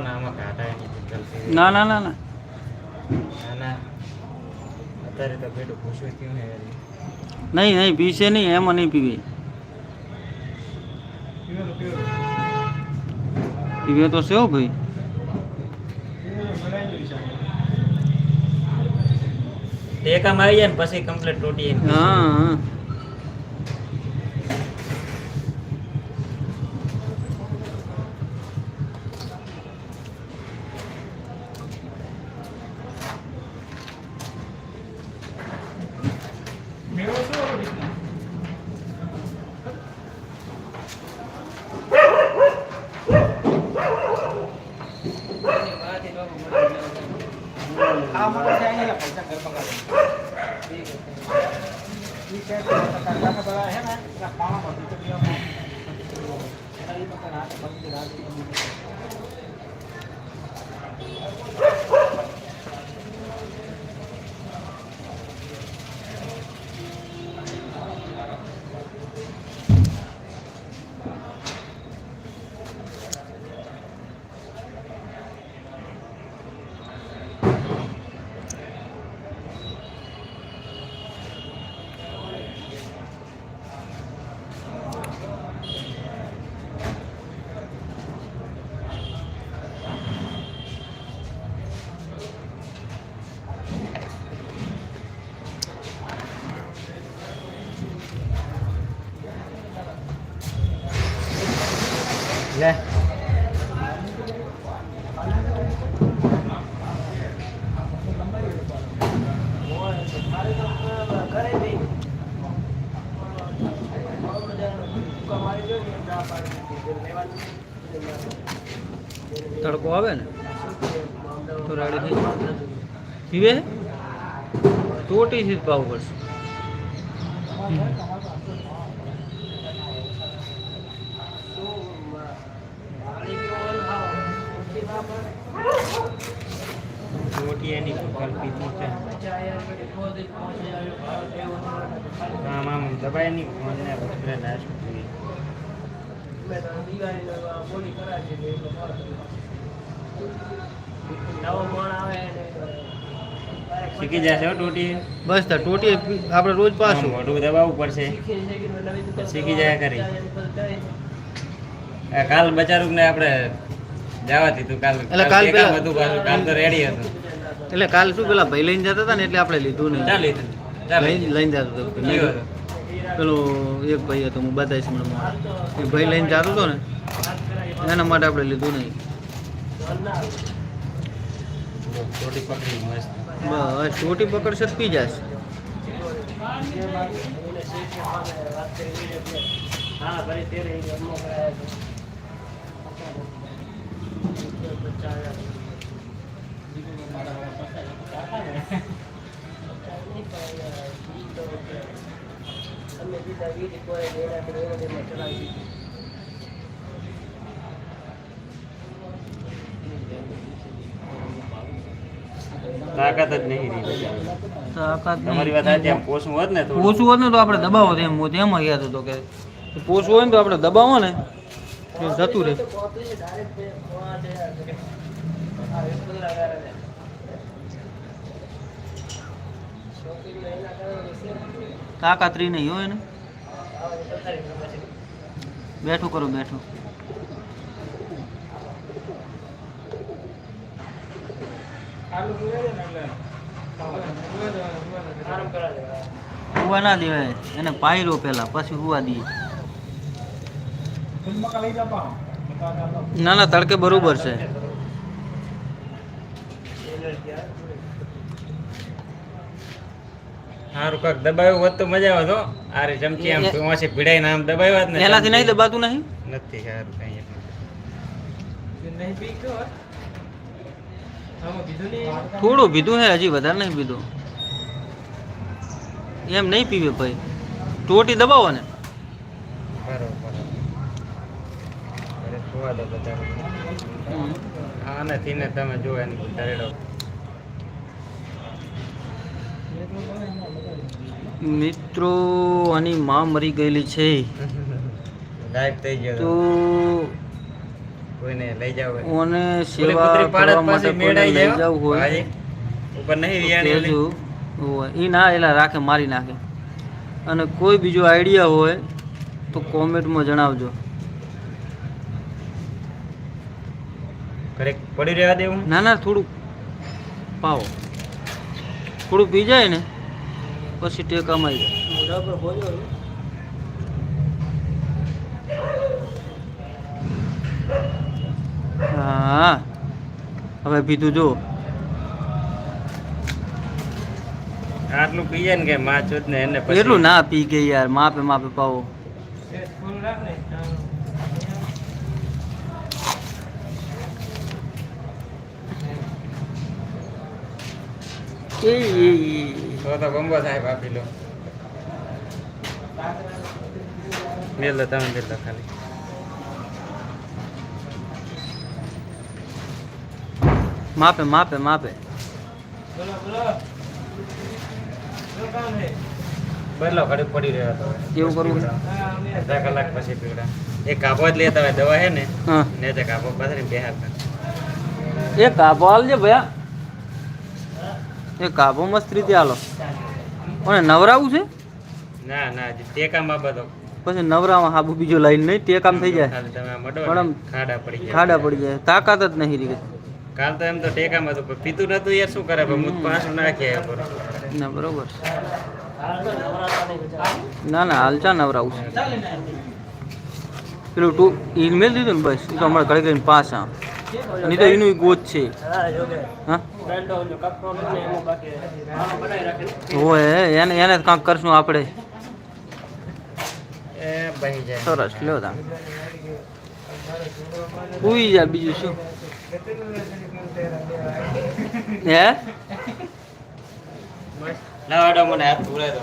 ને આમાં ઘાટા એની જલ્દી ના ના ના ના ના ના અત્યારે તો પેલું પૂછવું થયું ને નહીં નહીં પીશે નહીં એમાં નહીં પીવી પીવે તો સેવ ભાઈ ટેકામાં આવી જાય ને પછી કમ્પ્લીટ તૂટી हाँ मोटर चाहिए या पैसा घर पकड़ ठीक है ठीक है करना तो बड़ा है ना पाना पड़ता है લે. તડકો આવે ને? તો રાડી થઈ. પીવે તોટી થી પાવું પડશે. એની કલ્પી તું છે. આમ આમ નાશ શીખી જશે હો ટોટી બસ તો ટોટી આપણે રોજ પાછું. મોઢું દબાવવું પડશે. શીખી જાય કરી કાલ બચારું ને આપણે જવા દીધું. કાલ કાલ બધું કાલ તો રેડી હતું. એટલે કાલ શું પેલા ભાઈ લઈને જતા હતા ને એટલે આપણે લીધું નહીં. લઈને લઈને જતો હતો. પેલો એક ભાઈ હતો હું બતાવીશ મને એ ભાઈ લઈને જતો હતો ને એના માટે આપણે લીધું નહીં. બસ ચોટી પકડશે પી જશે. તાકાત જ નહીં તાકાત તમારી વાત આમ પોસવું હોત ને. પોસવું હોત ને તો આપણે દબાવો એમ હું તો એમાં હતો કે. પોસવું હોય ને તો આપણે દબાવો ને જતું રહે. તાકાત રહી નહીં હોય ને બેઠું કરો, બેઠું. હુવા ના દેવાય. એને પાયરો પેલા, પછી હુવા દઈએ. ના ના, તડકે બરોબર છે. હારું કાક દબાવ્યું હોત તો મજા આવે તો આ ચમચી આમ ચોમાસી ભીડાઈને આમ દબાવ્યું જ ને એનાથી નહીં દબાતું નહીં? નથી સારું કઈ એટલું. થોડું પીધું હે હજી વધારે નહીં પીધું. એમ નહીં પીવે ભાઈ. ટોટી દબાવો ને. બરોબર. અરે જોવા દો બધા આનાથી ને તમે જોવાની એની ધરેડો મિત્રો આની માં મરી ગયેલી છે. ગાયબ થઈ ગયો. તો તો. કોઈને લઈ જાવ ઓને સેવા કરવા માટે પાછી લઈ જાય હોય. ઉપર નહીં વિયાણી હોય. ઈ ના એલા રાખે મારી નાખે. અને કોઈ બીજો આઈડિયા હોય તો કોમેન્ટમાં જણાવજો. પડી રહેવા દેવું ના ના થોડુંક પાવો. થોડું પી જાય ને પછી ટેકામાં આવી જાય. હા હવે પીધું જો આટલું પીએ ને કે માં ચોદ ને એને એટલું ના પી ગઈ યાર માપે માપે પાવો એ એ, એ. તો તો બંબો સાહેબ આપી લો. મેલ તમે મેલ ખાલી. માપે માપે માપે. બદલો ઘડીક પડી રહ્યો તો કેવું કરવું? અડધા કલાક પછી પીવડા એક કાપો જ લેતા હોય દવા હે ને? તે કાપો પાથરી બેહાર એ કાપો હાલજે ભયા. એ કાબો મસ્ત રીતે હાલો. પણ નવરાવું છે? ના ના ટેકામાં બાબતો પછી નવરામાં હાબુ બીજો લાઈન નહીં તે કામ થઈ જાય. પણ ખાડા પડી જાય. ખાડા પડી જાય. તાકાત જ નહીં રહી. કાલ તો એમ તો ટેકામાં હતું પણ પીતું નતું યાર શું કરે? મૂત નાખ્યા પાછું બરોબર. ના બરોબર. ના ના હાલ ચા નવરાવું છે. પેલું ટુ ઈમેલ દીધું ને બસ એ તો હમણાં ઘડી કરીને પાછા. નહીં તો એનું ગોત છે. હા હોય એને એને જ કાંક કરશું આપણે. એ બહી જાય. સરસ લ્યો તા. ઉઈ જા બીજું શું? હે? લાવાડો મને હાથ ધોળાય તો.